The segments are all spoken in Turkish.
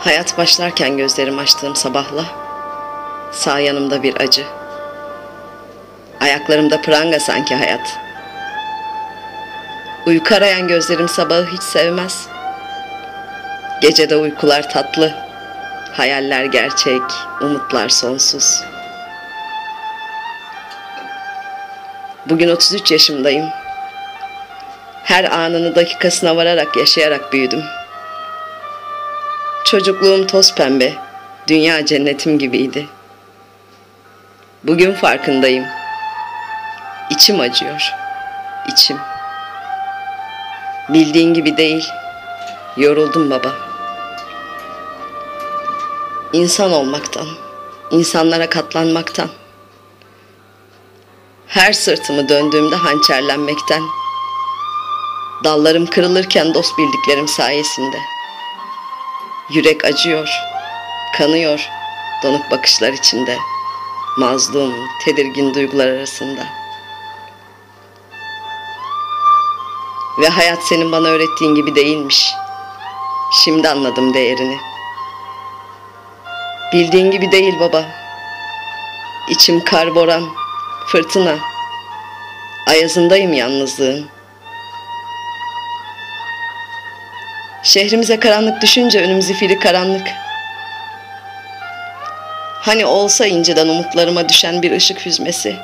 Hayat başlarken gözlerim açtığım sabahla Sağ yanımda bir acı. Ayaklarımda pranga sanki hayat. Uyku arayan gözlerim sabahı hiç sevmez. Gecede uykular tatlı Hayaller gerçek, umutlar sonsuz. Bugün 33 yaşımdayım. Her anını dakikasına vararak yaşayarak büyüdüm Çocukluğum toz pembe, dünya cennetim gibiydi. Bugün farkındayım. İçim acıyor, içim. Bildiğin gibi değil, yoruldum baba. İnsan olmaktan, insanlara katlanmaktan, her sırtımı döndüğümde hançerlenmekten, dallarım kırılırken dost bildiklerim sayesinde.'' Yürek acıyor, kanıyor donuk bakışlar içinde. Mazlum, tedirgin duygular arasında. Ve hayat senin bana öğrettiğin gibi değilmiş. Şimdi anladım değerini. Bildiğin gibi değil baba. İçim kar boran, fırtına. Ayazındayım yalnızlığın. Şehrimize karanlık düşünce önümüzü fili karanlık. Hani olsa inceden umutlarıma düşen bir ışık hüzmesi.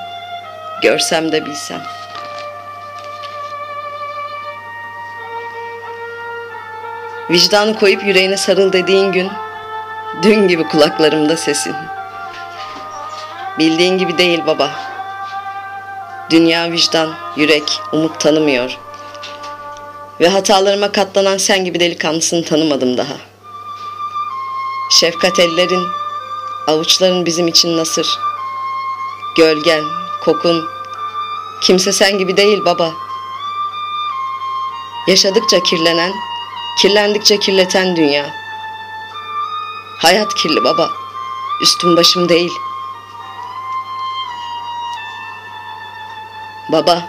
Görsem de bilsem. Vicdanı koyup yüreğine sarıl dediğin gün, dün gibi kulaklarımda sesin. Bildiğin gibi değil baba. Dünya vicdan, yürek, umut tanımıyor.'' Ve hatalarıma katlanan sen gibi delikanlısını tanımadım daha. Şefkat ellerin, avuçların bizim için nasır. Gölgen, kokun, kimse sen gibi değil baba. Yaşadıkça kirlenen, kirlendikçe kirleten dünya. Hayat kirli baba, üstüm başım değil. Baba,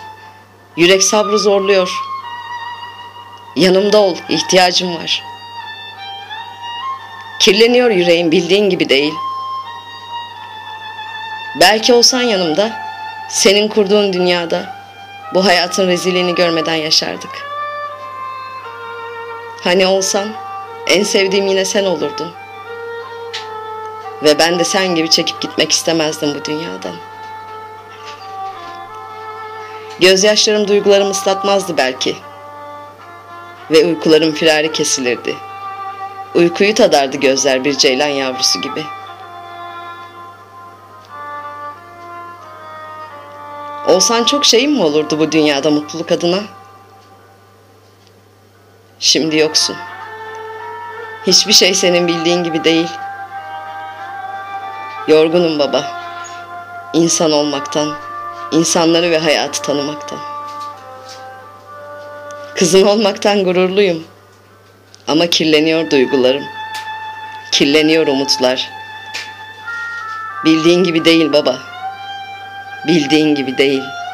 yürek sabrı zorluyor.'' Yanımda ol, ihtiyacım var. Kirleniyor yüreğim bildiğin gibi değil. Belki olsan yanımda, senin kurduğun dünyada bu hayatın rezilliğini görmeden yaşardık. Hani olsan, en sevdiğim yine sen olurdun. Ve ben de sen gibi çekip gitmek istemezdim bu dünyadan. Gözyaşlarım duygularımı ıslatmazdı belki ve uykuların firari kesilirdi. Uykuyu tadardı gözler bir ceylan yavrusu gibi. Olsan çok şeyim mi olurdu bu dünyada mutluluk adına? Şimdi yoksun. Hiçbir şey senin bildiğin gibi değil. Yorgunum baba. İnsan olmaktan, insanları ve hayatı tanımaktan. Kızın olmaktan gururluyum. Ama kirleniyor duygularım. Kirleniyor umutlar. Bildiğin gibi değil baba. Bildiğin gibi değil.''